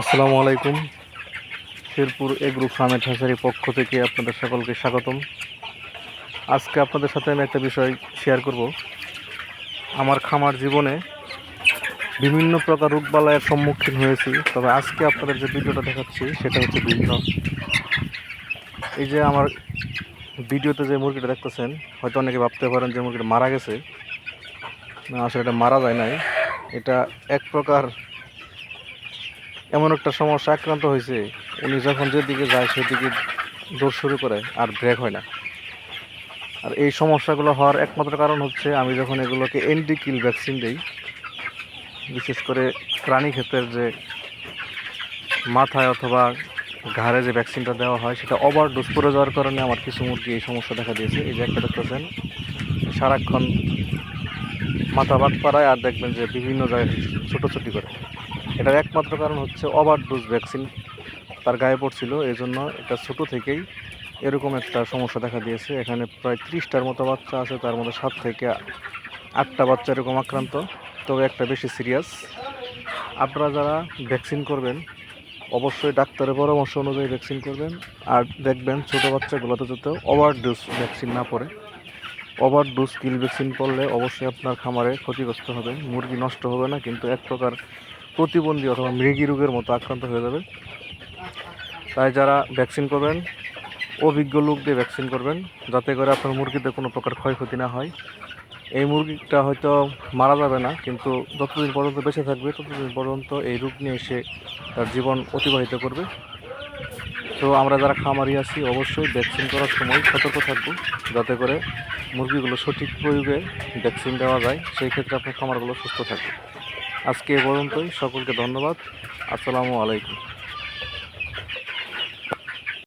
আসসালামু আলাইকুম। শেরপুর এগ্রু ফার্মের হাসারির পক্ষ থেকে আপনাদের সকলকে স্বাগতম। আজকে আপনাদের সাথে আমি একটা বিষয় শেয়ার করব। আমার খামার জীবনে বিভিন্ন প্রকার রোগবালায়ের সম্মুখীন হয়েছি, তবে আজকে আপনাদের যে ভিডিওটা দেখাচ্ছি সেটা হচ্ছে ভিন্ন। এই যে আমার ভিডিওতে যে মুরগিটা দেখতেছেন, হয়তো অনেকে ভাবতে পারেন যে মুরগিটা মারা গেছে। আসলে এটা মারা যায় নাই। এটা এক প্রকার এমন একটা সমস্যা আক্রান্ত হয়েছে। উনি যখন যেদিকে যায় সেদিকে দৌড় শুরু করে আর ব্রেক হয় না। আর এই সমস্যাগুলো হওয়ার একমাত্র কারণ হচ্ছে আমি যখন এগুলোকে এন্টি কিল ভ্যাকসিন দিই, বিশেষ করে প্রাণী ক্ষেত্রের যে মাথায় অথবা ঘাড়ে যে ভ্যাকসিনটা দেওয়া হয়, সেটা ওভার ডোজ পড়ে যাওয়ার কারণে আমার কিছু মুরগি এই সমস্যা দেখা দিয়েছে। এই যে একটা দেখতেছেন, সারাক্ষণ মাথা বাদ পাড়ায় আর দেখবেন যে বিভিন্ন জায়গায় ছোটোছুটি করে। এটার একমাত্র কারণ হচ্ছে ওভার ডোজ ভ্যাকসিন। তার গায়ে পড়ছিল এই জন্য এটা ছোটো থেকেই এরকম একটা সমস্যা দেখা দিয়েছে। এখানে প্রায় ত্রিশটার মতো বাচ্চা আছে, তার মধ্যে সাত থেকে আটটা বাচ্চা এরকম আক্রান্ত। তবে একটা বেশি সিরিয়াস। আপনারা যারা ভ্যাকসিন করবেন, অবশ্যই ডাক্তারের পরামর্শ অনুযায়ী ভ্যাকসিন করবেন। আর দেখবেন ছোটো বাচ্চাগুলোতে যাতে ওভার ডোজ ভ্যাকসিন না পড়ে। ওভার ডোজ কিল ভ্যাকসিন পড়লে অবশ্যই আপনার খামারে ক্ষতিগ্রস্ত হবে, মুরগি নষ্ট হবে না, কিন্তু এক প্রকার প্রতিবন্ধী অথবা মৃগী রোগের মতো আক্রান্ত হয়ে যাবে। তাই যারা ভ্যাকসিন করবেন, অভিজ্ঞ লোক দিয়ে ভ্যাকসিন করবেন, যাতে করে আপনার মুরগিতে কোনো প্রকার ক্ষয়ক্ষতি না হয়। এই মুরগিটা হয়তো মারা যাবে না, কিন্তু যতদিন পর্যন্ত বেঁচে থাকবে, ততদিন পর্যন্ত এই রোগ নিয়ে এসে তার জীবন অতিবাহিত করবে। তো আমরা যারা খামারি আছি, অবশ্যই ভ্যাকসিন করার সময় সতর্ক থাকব, যাতে করে মুরগিগুলো সঠিক প্রয়োগে ভ্যাকসিন দেওয়া যায়, সেই ক্ষেত্রে আপনার খামারগুলো সুস্থ থাকে আজকে এ পর্যন্তই, সকলকে ধন্যবাদ। আসসালামু আলাইকুম।